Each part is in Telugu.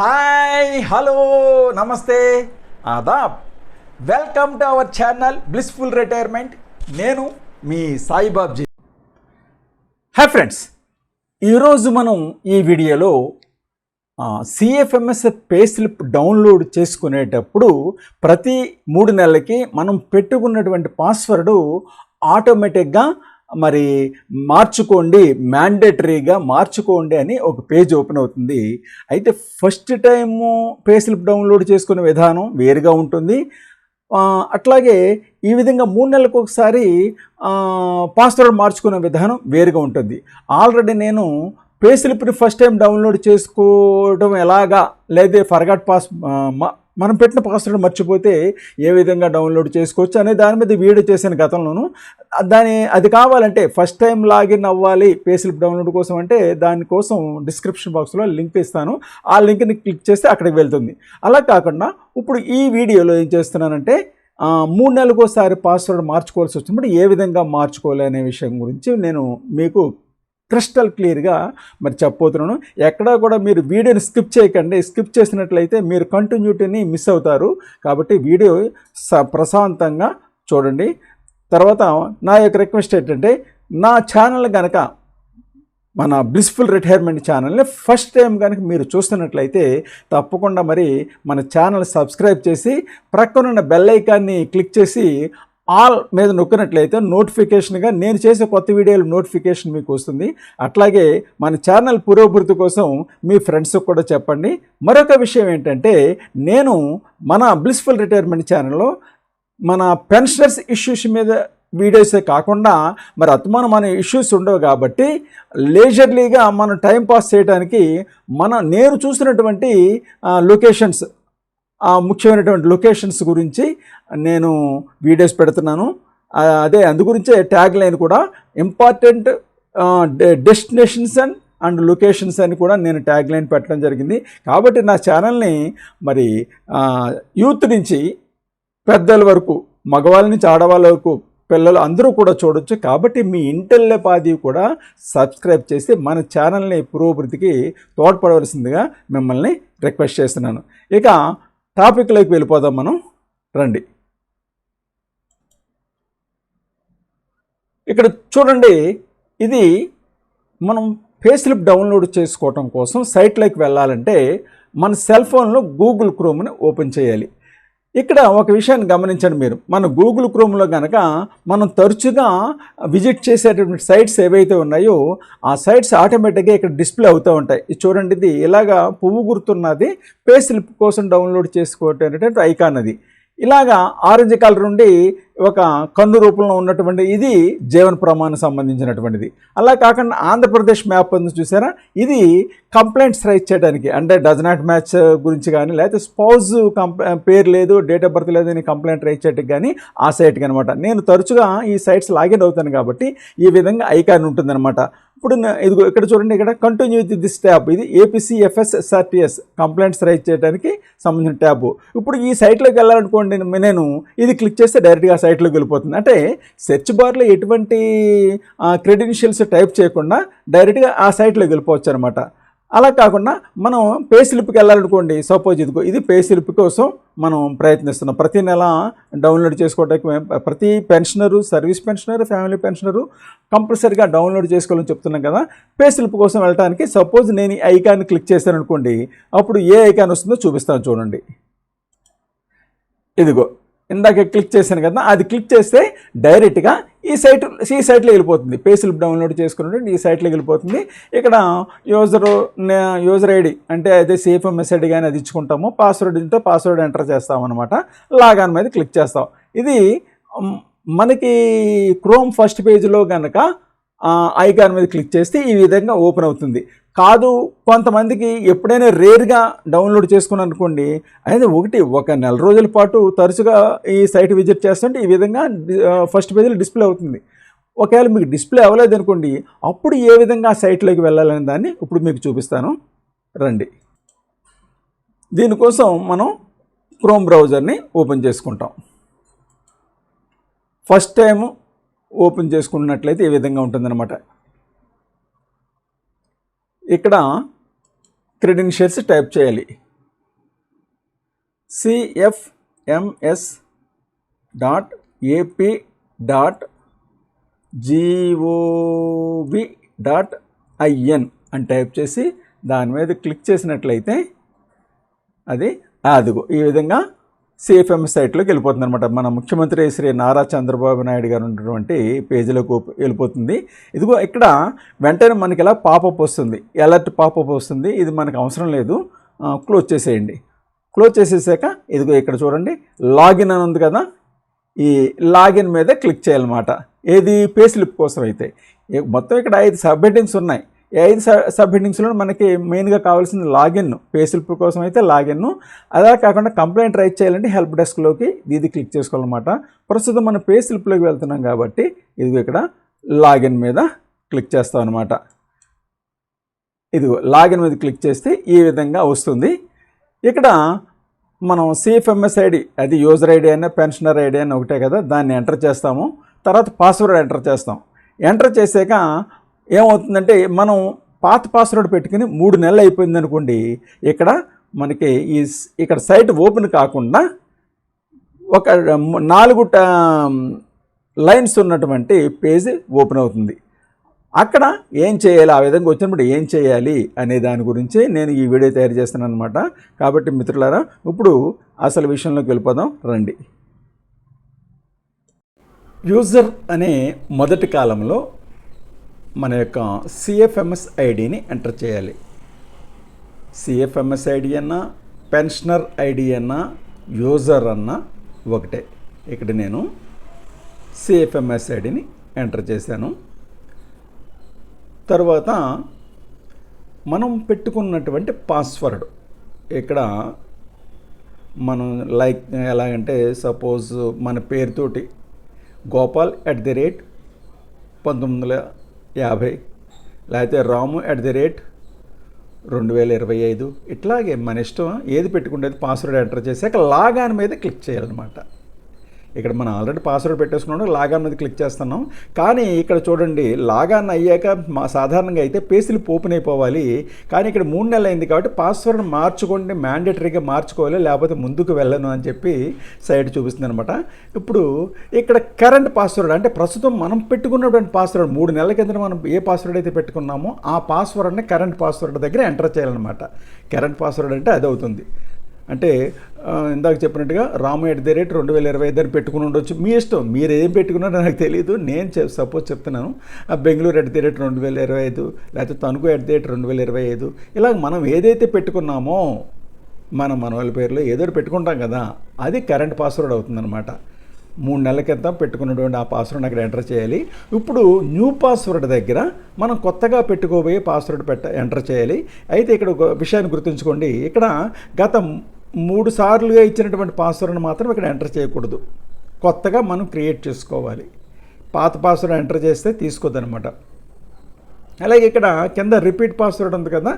హాయ్ హలో నమస్తే. Aadab. Welcome to our channel blissful retirement. నేను మీ సాయిబాబ్జీ. హాయ్ ఫ్రెండ్స్ ఈరోజు మనం ఈ వీడియోలో సిఎఫ్ఎంఎస్ పే స్లిప్ డౌన్లోడ్ చేసుకునేటప్పుడు ప్రతి మూడు నెలలకి మనం పెట్టుకున్నటువంటి పాస్వర్డ్ ఆటోమేటిక్గా మరి మార్చుకోండి మ్యాండేటరీగా మార్చుకోండి అని ఒక పేజ్ ఓపెన్ అవుతుంది. అయితే first time pay slip download చేసుకునే విధానం వేరుగా ఉంటుంది. అట్లాగే ఈ విధంగా మూడు నెలలకు ఒకసారి పాస్వర్డ్ మార్చుకునే విధానం వేరుగా ఉంటుంది. ఆల్రెడీ నేను పే స్లిప్ని ఫస్ట్ టైం డౌన్లోడ్ చేసుకోవడం ఎలాగా లేదా ఫర్గాట్ పాస్ మనం పెట్టిన పాస్వర్డ్ మర్చిపోతే ఏ విధంగా డౌన్లోడ్ చేసుకోవచ్చు అనే దాని మీద వీడియో చేసిన గతంలోను దాని అది కావాలంటే ఫస్ట్ టైం లాగిన్ అవ్వాలి పేస్లిప్ డౌన్లోడ్ కోసం అంటే దానికోసం డిస్క్రిప్షన్ బాక్స్లో లింక్ ఇస్తాను. ఆ లింక్ని క్లిక్ చేస్తే అక్కడికి వెళ్తుంది. అలా కాకుండా ఇప్పుడు ఈ వీడియోలో ఏం చేస్తున్నానంటే మూడు నెలలకోసారి పాస్వర్డ్ మార్చుకోవాల్సి వచ్చినప్పుడు ఏ విధంగా మార్చుకోవాలి అనే విషయం గురించి నేను మీకు క్రిస్టల్ క్లియర్గా మరి చెప్పబోతున్నాను. ఎక్కడా కూడా మీరు వీడియోని స్కిప్ చేయకండి. స్కిప్ చేసినట్లయితే మీరు కంటిన్యూటీని మిస్ అవుతారు. కాబట్టి వీడియో స ప్రశాంతంగా చూడండి. తర్వాత నా యొక్క రిక్వెస్ట్ ఏంటంటే నా ఛానల్ కనుక మన బ్లిస్ఫుల్ రిటైర్మెంట్ ఛానల్ని ఫస్ట్ టైం కనుక మీరు చూస్తున్నట్లయితే తప్పకుండా మరి మన ఛానల్ సబ్స్క్రైబ్ చేసి ప్రక్కనున్న బెల్ ఐకాన్ని క్లిక్ చేసి ఆల్ మీద నొక్కినట్లయితే నోటిఫికేషన్గా నేను చేసే కొత్త వీడియోలు నోటిఫికేషన్ మీకు వస్తుంది. అట్లాగే మన ఛానల్ పురోభివృద్ధి కోసం మీ ఫ్రెండ్స్కి కూడా చెప్పండి. మరొక విషయం ఏంటంటే నేను మన బ్లిస్ఫుల్ రిటైర్మెంట్ ఛానల్లో మన పెన్షనర్స్ ఇష్యూస్ మీద వీడియోసే కాకుండా మరి అత్మానం మన ఇష్యూస్ ఉండవు కాబట్టి లేజర్లీగా మనం టైం పాస్ చేయడానికి మన నేను చూసినటువంటి లొకేషన్స్ ఆ ముఖ్యమైనటువంటి లొకేషన్స్ గురించి నేను వీడియోస్ పెడుతున్నాను. అదే అందు గురించే ట్యాగ్ లైన్ కూడా important destinations and and locations అని కూడా నేను ట్యాగ్ లైన్ పెట్టడం జరిగింది. కాబట్టి నా ఛానల్ని మరి యూత్ నుంచి పెద్దల వరకు మగవాళ్ళ నుంచి ఆడవాళ్ళ వరకు పిల్లలు అందరూ కూడా చూడొచ్చు. కాబట్టి మీ ఇంటెల్లపాది కూడా సబ్స్క్రైబ్ చేసి మన ఛానల్ని పురోభివృద్ధికి తోడ్పడవలసిందిగా మిమ్మల్ని రిక్వెస్ట్ చేస్తున్నాను. ఇక టాపిక్లోకి వెళ్ళిపోదాం మనం. రండి. ఇక్కడ చూడండి ఇది మనం పే స్లిప్ డౌన్లోడ్ చేసుకోవటం కోసం సైట్లోకి వెళ్ళాలంటే మన సెల్ ఫోన్లో గూగుల్ క్రోమ్ని ఓపెన్ చేయాలి. ఇక్కడ ఒక విషయాన్ని గమనించండి మీరు. మన గూగుల్ క్రోమ్లో కనుక మనం తరచుగా విజిట్ చేసేటటువంటి సైట్స్ ఏవైతే ఉన్నాయో ఆ సైట్స్ ఆటోమేటిక్గా ఇక్కడ డిస్ప్లే అవుతూ ఉంటాయి. చూడండి ఇది ఇలాగా పువ్వు గుర్తున్నది పే స్లిప్ కోసం డౌన్లోడ్ చేసుకోవటం ఐకాన్ అది. ఇలాగా ఆరెంజ్ కలర్ నుండి ఒక కన్ను రూపంలో ఉన్నటువంటి ఇది జీవన ప్రమాణం సంబంధించినటువంటిది. అలా కాకుండా ఆంధ్రప్రదేశ్ మ్యాప్ ఉంది చూసారా? ఇది కంప్లైంట్స్ రైజ్ చేయడానికి అంటే డజ్ నాట్ మ్యాచ్ గురించి కానీ లేకపోతే స్పౌజ్ పేరు లేదు డేట్ ఆఫ్ బర్త్ లేదు అని కంప్లైంట్ రైజ్ చేయడానికి కానీ ఆ సైట్కి అనమాట నేను తరచుగా ఈ సైట్స్ లాగిన్ అవుతాను కాబట్టి ఈ విధంగా ఐకాన్ ఉంటుందన్నమాట. ఇప్పుడు నా- ఇదిగో ఇక్కడ చూడండి ఇక్కడ కంటిన్యూ విత్ దిస్ ట్యాబ్ ఇది ఏపీసీఎఫ్ఎస్ ఎస్ఆర్టీఎస్ కంప్లైంట్స్ రైజ్ చేయడానికి సంబంధించిన ట్యాబ్ ఇప్పుడు ఈ సైట్లోకి వెళ్ళాలనుకోండి నేను ఇది క్లిక్ చేస్తే డైరెక్ట్గా ఆ సైట్లోకి వెళ్ళిపోతుంది. అంటే సెర్చ్ బార్లో ఎటువంటి క్రెడెన్షియల్స్ టైప్ చేయకుండా డైరెక్ట్గా ఆ సైట్లోకి వెళ్ళిపోవచ్చు అనమాట. అలా కాకుండా మనం పే స్లిప్కి వెళ్ళాలనుకోండి సపోజ్ ఇదిగో ఇది పే స్లిప్ కోసం మనం ప్రయత్నిస్తున్నాం. ప్రతి నెల డౌన్లోడ్ చేసుకోవడానికి ప్రతి pensioner service pensioner family pensioner కంపల్సరీగా డౌన్లోడ్ చేసుకోవాలని చెప్తున్నాం కదా. పే స్లిప్ కోసం వెళ్ళడానికి సపోజ్ నేను ఈ ఐకాన్ క్లిక్ చేశాను అనుకోండి అప్పుడు ఏ ఐకాన్ వస్తుందో చూపిస్తాను చూడండి. ఇదిగో ఇందాక క్లిక్ చేశాను కదా అది క్లిక్ చేస్తే డైరెక్ట్గా ఈ సైట్ ఈ సైట్లో వెళ్ళిపోతుంది. పేస్లిప్ డౌన్లోడ్ చేసుకున్నటువంటి ఈ సైట్లోకి వెళ్ళిపోతుంది. ఇక్కడ యూజర్ యూజర్ ఐడి అంటే అయితే సేఫ్ మెసేజ్ కానీ అది ఇచ్చుకుంటాము. పాస్వర్డ్ ఉంటే పాస్వర్డ్ ఎంటర్ చేస్తాం అనమాట లాగాన్ మీద క్లిక్ చేస్తాం. ఇది మనకి క్రోమ్ ఫస్ట్ పేజ్లో కనుక ఐకాన్ మీద క్లిక్ చేస్తే ఈ విధంగా ఓపెన్ అవుతుంది. కాదు కొంతమందికి ఎప్పుడైనా రేర్గా డౌన్లోడ్ చేసుకుని అనుకోండి అయితే ఒకటి ఒక నెల రోజుల పాటు తరచుగా ఈ సైట్ విజిట్ చేస్తుంటే ఈ విధంగా ఫస్ట్ పేజీలో డిస్ప్లే అవుతుంది. ఒకవేళ మీకు డిస్ప్లే అవ్వలేదు అనుకోండి అప్పుడు ఏ విధంగా ఆ సైట్లోకి వెళ్ళాలనే దాన్ని ఇప్పుడు మీకు చూపిస్తాను. రండి. దీనికోసం మనం క్రోమ్ బ్రౌజర్ని ఓపెన్ చేసుకుంటాం. ఫస్ట్ టైము ఓపెన్ చేసుకున్నట్లయితే ఈ విధంగా ఉంటుందన్నమాట. ఇక్కడ క్రెడెన్షియల్స్ టైప్ చేయాలి. CFMS dot AP dot GOV dot IN అని టైప్ చేసి దాని మీద క్లిక్ చేసినట్లయితే అది అదిగో ఈ విధంగా సిఎఫ్ఎం సైట్లోకి వెళ్ళిపోతుంది అనమాట మన ముఖ్యమంత్రి శ్రీ నారా చంద్రబాబు నాయుడు గారు ఉన్నటువంటి పేజీలోకి వెళ్ళిపోతుంది. ఇదిగో ఇక్కడ వెంటనే మనకి ఇలా పాపప్ వస్తుంది. అలర్ట్ పాపప్ వస్తుంది. ఇది మనకు అవసరం లేదు. క్లోజ్ చేసేయండి. క్లోజ్ చేసేసాక ఇదిగో ఇక్కడ చూడండి. లాగిన్ అని ఉంది కదా. ఈ లాగిన్ మీద క్లిక్ చేయాలన్నమాట. ఏది పే స్లిప్ కోసం అయితే. మొత్తం ఇక్కడ ఐదు సబ్ హెడ్డింగ్స్ ఉన్నాయి. ఈ ఐదు సబ్ హెడ్డింగ్స్లో మనకి మెయిన్గా కావాల్సింది లాగిన్ పే కోసం అయితే లాగిన్ అలా కాకుండా కంప్లైంట్ రైట్ చేయాలంటే హెల్ప్ డెస్క్లోకి ఇది క్లిక్ చేసుకోవాలన్నమాట. ప్రస్తుతం మనం పే వెళ్తున్నాం కాబట్టి ఇది ఇక్కడ లాగిన్ మీద క్లిక్ చేస్తాం అనమాట ఇదిగో లాగిన్ మీద క్లిక్ చేస్తే ఈ విధంగా వస్తుంది. ఇక్కడ మనం సిఎఫ్ఎంఎస్ ఐడి అది యూజర్ ఐడి అయినా పెన్షనర్ ఐడి అయినా ఒకటే కదా దాన్ని ఎంటర్ చేస్తాము. తర్వాత పాస్వర్డ్ ఎంటర్ చేస్తాం. ఎంటర్ చేసాక ఏమవుతుందంటే మనం పాత పాస్వర్డ్ పెట్టుకుని మూడు నెలలు అయిపోయింది అనుకోండి ఇక్కడ మనకి ఈ ఇక్కడ సైట్ ఓపెన్ కాకుండా ఒక నాలుగు లైన్స్ ఉన్నటువంటి పేజ్ ఓపెన్ అవుతుంది. అక్కడ ఏం చేయాలి? ఆ విధంగా వచ్చినప్పుడు ఏం చేయాలి? అనే దాని గురించి నేను ఈ వీడియో తయారు చేస్తున్నాను అనమాట కాబట్టి మిత్రులారా ఇప్పుడు అసలు విషయంలోకి వెళ్ళిపోదాం రండి. యూజర్ అనే మొదటి కాలంలో మన యొక్క సిఎఫ్ఎంఎస్ ఐడిని ఎంటర్ చేయాలి. సిఎఫ్ఎంఎస్ ఐడి అన్నా పెన్షనర్ ఐడి అన్నా యూజర్ అన్నా ఒకటే. ఇక్కడ నేను సిఎఫ్ఎంఎస్ ఐడిని ఎంటర్ చేశాను. తర్వాత మనం పెట్టుకున్నటువంటి పాస్వర్డ్. ఇక్కడ మనం లైక్ ఎలాగంటే సపోజ్ మన పేరుతోటి గోపాల్ ఎట్ ది రేట్ పంతొమ్మిది వందల యాభై. లేకపోతే రాము ఎట్ ది రేట్ రెండు వేల ఇరవై ఐదు ఇట్లాగే మన ఇష్టం ఏది పెట్టుకుంటే పాస్వర్డ్ ఎంటర్ చేసాక లాగాన్ మీద క్లిక్ చేయాలన్నమాట ఇక్కడ మనం ఆల్రెడీ పాస్వర్డ్ పెట్టేసుకున్నాం లాగాన్ మీద క్లిక్ చేస్తున్నాం. కానీ ఇక్కడ చూడండి లాగాన్ అయ్యాక మా సాధారణంగా అయితే పేసిలు ఓపెన్ అయిపోవాలి. కానీ ఇక్కడ మూడు నెలలు అయింది కాబట్టి పాస్వర్డ్ మార్చుకోండి మ్యాండేటరీగా మార్చుకోవాలి లేకపోతే ముందుకు వెళ్ళను అని చెప్పి సైడ్ చూపిస్తుంది అనమాట ఇప్పుడు ఇక్కడ కరెంట్ పాస్వర్డ్ అంటే ప్రస్తుతం మనం పెట్టుకున్నటువంటి పాస్వర్డ్ మూడు నెలల కింద మనం ఏ పాస్వర్డ్ అయితే పెట్టుకున్నామో ఆ పాస్వర్డ్ని కరెంట్ పాస్వర్డ్ దగ్గర ఎంటర్ చేయాలన్నమాట. కరెంట్ పాస్వర్డ్ అంటే అది అవుతుంది. అంటే ఇందాక చెప్పినట్టుగా రాము ఎట్ ది రేట్ రెండు వేల ఇరవై ఐదు అని పెట్టుకుని ఉండొచ్చు. మీ ఇష్టం. మీరు ఏం పెట్టుకున్నారో నాకు తెలియదు నేను సపోజ్ చెప్తున్నాను. ఆ బెంగళూరు ఎట్ ది రేట్ రెండు వేల ఇరవై ఐదు లేకపోతే తణుకు ఎట్ ది రేట్ రెండు వేల ఇరవై ఐదు ఇలా మనం ఏదైతే పెట్టుకున్నామో మన మనవాళ్ళ పేరులో ఏదో పెట్టుకుంటాం కదా అది కరెంట్ పాస్వర్డ్ అవుతుందన్నమాట. మూడు నెలల క్రితం పెట్టుకున్నటువంటి ఆ పాస్వర్డ్ అక్కడ ఎంటర్ చేయాలి. ఇప్పుడు న్యూ పాస్వర్డ్ దగ్గర మనం కొత్తగా పెట్టుకోబోయే పాస్వర్డ్ పెట్ట ఎంటర్ చేయాలి. అయితే ఇక్కడ ఒక విషయాన్ని గుర్తుంచుకోండి. ఇక్కడ గత మూడు సార్లుగా ఇచ్చినటువంటి పాస్వర్డ్ని మాత్రం ఇక్కడ ఎంటర్ చేయకూడదు. కొత్తగా మనం క్రియేట్ చేసుకోవాలి. పాత పాస్వర్డ్ ఎంటర్ చేస్తే తీసుకోదనమాట అలాగే ఇక్కడ కింద రిపీట్ పాస్వర్డ్ ఉంది కదా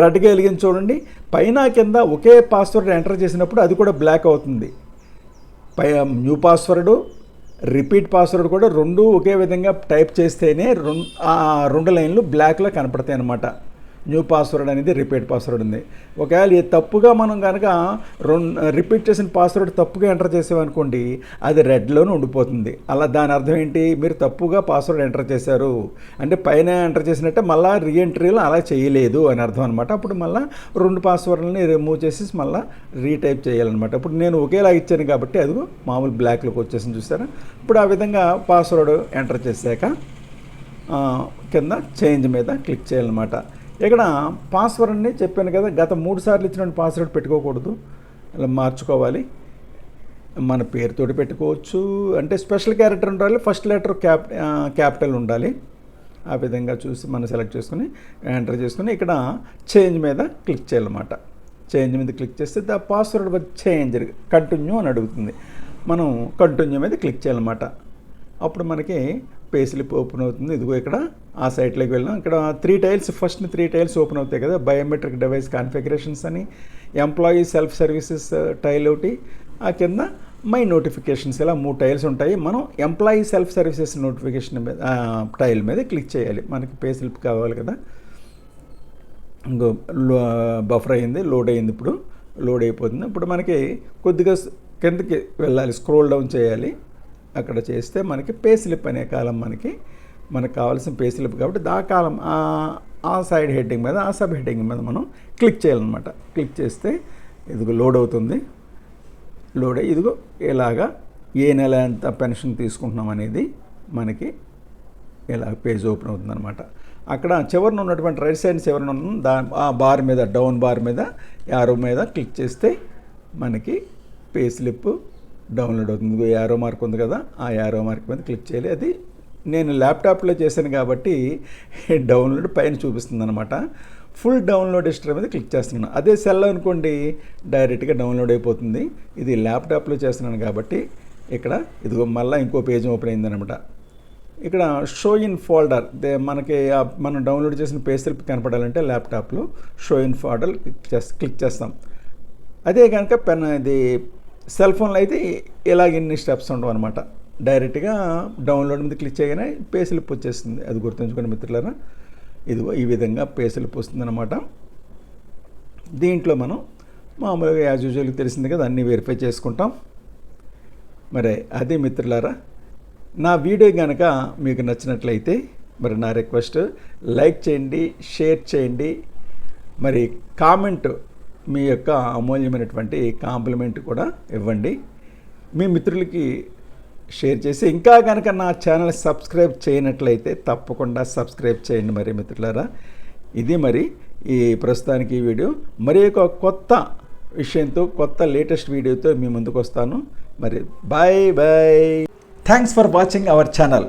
రెడ్గా వెలిగించి చూడండి. పైన కింద ఒకే పాస్వర్డ్ ఎంటర్ చేసినప్పుడు అది కూడా బ్లాక్ అవుతుంది. పై న్యూ పాస్వర్డ్ రిపీట్ పాస్వర్డ్ కూడా రెండు ఒకే విధంగా టైప్ చేస్తేనే రెండు ఆ రెండు లైన్లు బ్లాక్లో కనపడతాయి అన్నమాట న్యూ పాస్వర్డ్ అనేది రిపీట్ పాస్వర్డ్ ఉంది. ఒకవేళ ఈ తప్పుగా మనం కనుక రెండు రిపీట్ చేసిన పాస్వర్డ్ తప్పుగా ఎంటర్ చేసామనుకోండి అది రెడ్లోనే ఉండిపోతుంది. అలా దాని అర్థం ఏంటి? మీరు తప్పుగా పాస్వర్డ్ ఎంటర్ చేశారు. అంటే పైన ఎంటర్ చేసినట్టే మళ్ళీ రీఎంట్రీలో అలా చేయలేదు అని అర్థం అనమాట అప్పుడు మళ్ళీ రెండు పాస్వర్డ్లని రిమూవ్ చేసి మళ్ళీ రీటైప్ చేయాలన్నమాట. ఇప్పుడు నేను ఒకేలా ఇచ్చాను కాబట్టి అది మామూలు బ్లాక్లోకి వచ్చేసింది చూసారా? ఇప్పుడు ఆ విధంగా పాస్వర్డ్ ఎంటర్ చేశాక కింద చేంజ్ మీద క్లిక్ చేయాలన్నమాట. ఇక్కడ పాస్వర్డ్ని చెప్పాను కదా గత మూడు సార్లు ఇచ్చిన పాస్వర్డ్ పెట్టుకోకూడదు. అలా మార్చుకోవాలి. మన పేరుతోటి పెట్టుకోవచ్చు. అంటే స్పెషల్ క్యారెక్టర్ ఉండాలి ఫస్ట్ లెటర్ క్యాప్ క్యాపిటల్ ఉండాలి. ఆ విధంగా చూసి మనం సెలెక్ట్ చేసుకుని ఎంటర్ చేసుకుని ఇక్కడ చేంజ్ మీద క్లిక్ చేయాలన్నమాట. చేంజ్ మీద క్లిక్ చేస్తే ద పాస్వర్డ్ చేంజ్ కంటిన్యూ అని అడుగుతుంది. మనం కంటిన్యూ మీద క్లిక్ చేయాలన్నమాట. అప్పుడు మనకి పే స్లిప్ ఓపెన్ అవుతుంది. ఇదిగో ఇక్కడ ఆ సైట్లోకి వెళ్ళాం ఇక్కడ three tiles first three tiles open అవుతాయి కదా. బయోమెట్రిక్ డివైస్ కాన్ఫిగరేషన్స్ అని ఎంప్లాయీ సెల్ఫ్ సర్వీసెస్ టైల్ ఒకటి. ఆ కింద మై నోటిఫికేషన్స్ ఇలా మూడు టైల్స్ ఉంటాయి. మనం ఎంప్లాయీ సెల్ఫ్ సర్వీసెస్ నోటిఫికేషన్ మీద టైల్ మీద క్లిక్ చేయాలి. మనకి పే స్లిప్ కావాలి కదా. ఇంకో బఫర్ అయింది లోడ్ అయింది ఇప్పుడు. లోడ్ అయిపోతుంది. ఇప్పుడు మనకి కొద్దిగా కిందకి వెళ్ళాలి. స్క్రోల్ డౌన్ చేయాలి. అక్కడ చేస్తే మనకి పే స్లిప్ అనే కాలం మనకి మనకు కావాల్సిన పే స్లిప్ కాబట్టి దా కాలం ఆ- ఆ సైడ్ హెడ్డింగ్ మీద ఆ సబ్ హెడ్డింగ్ మీద మనం క్లిక్ చేయాలన్నమాట. క్లిక్ చేస్తే ఇదిగో లోడ్ అవుతుంది. లోడ్ అయ్యి ఇదిగో ఇలాగా ఏ నెల ఎంత పెన్షన్ తీసుకుంటున్నాం అనేది మనకి ఇలా పేజ్ ఓపెన్ అవుతుందన్నమాట. అక్కడ చివరిన ఉన్నటువంటి రైట్ సైడ్ చివరిన ఉన్న దా ఆ బార్ మీద డౌన్ బార్ మీద యారో మీద క్లిక్ చేస్తే మనకి పే స్లిప్ డౌన్లోడ్ అవుతుంది. యారో మార్క్ ఉంది కదా ఆ యారో మార్క్ మీద క్లిక్ చేయాలి. అది నేను ల్యాప్టాప్లో చేశాను కాబట్టి డౌన్లోడ్ పైన చూపిస్తుంది అనమాట ఫుల్ డౌన్లోడ్ హిస్టరీ మీద క్లిక్ చేస్తున్నాను. అదే సెల్ అనుకోండి డైరెక్ట్గా డౌన్లోడ్ అయిపోతుంది. ఇది ల్యాప్టాప్లో చేస్తున్నాను కాబట్టి ఇక్కడ ఇదిగో మళ్ళీ ఇంకో పేజ్ ఓపెన్ అయిందనమాట ఇక్కడ షో ఇన్ ఫోల్డర్ దే మనకి మనం డౌన్లోడ్ చేసిన పేజ్ స్లిప్ కనపడాలంటే ల్యాప్టాప్లో show in folder click click చేస్తాం. అదే కనుక పెన్ ఇది సెల్ ఫోన్లో అయితే ఇలాగ ఇన్ని స్టెప్స్ ఉండవు అనమాట డైరెక్ట్గా డౌన్లోడ్ మీద క్లిక్ చేయగానే పే స్లిప్ వచ్చేస్తుంది. అది గుర్తుంచుకోండి మిత్రులారా. ఇదిగో ఈ విధంగా పే స్లిప్ వస్తుందన్నమాట. దీంట్లో మనం మామూలుగా యాజ్ యూజువల్గా తెలిసింది కదా అన్నీ వెరిఫై చేసుకుంటాం. మరి అదే మిత్రులారా నా వీడియో కనుక మీకు నచ్చినట్లయితే మరి నా రిక్వెస్ట్ లైక్ చేయండి షేర్ చేయండి మరి కామెంట్ మీ యొక్క అమూల్యమైనటువంటి కాంప్లిమెంట్ కూడా ఇవ్వండి. మీ మిత్రులకి షేర్ చేసి ఇంకా కనుక నా ఛానల్ సబ్స్క్రైబ్ చేయనట్లయితే తప్పకుండా సబ్స్క్రైబ్ చేయండి మరి మిత్రులారా. ఇది మరి ఈ ప్రస్తుతానికి ఈ వీడియో. మరి ఒక కొత్త విషయంతో కొత్త లేటెస్ట్ వీడియోతో మీ ముందుకు వస్తాను మరి bye bye thanks for watching our channel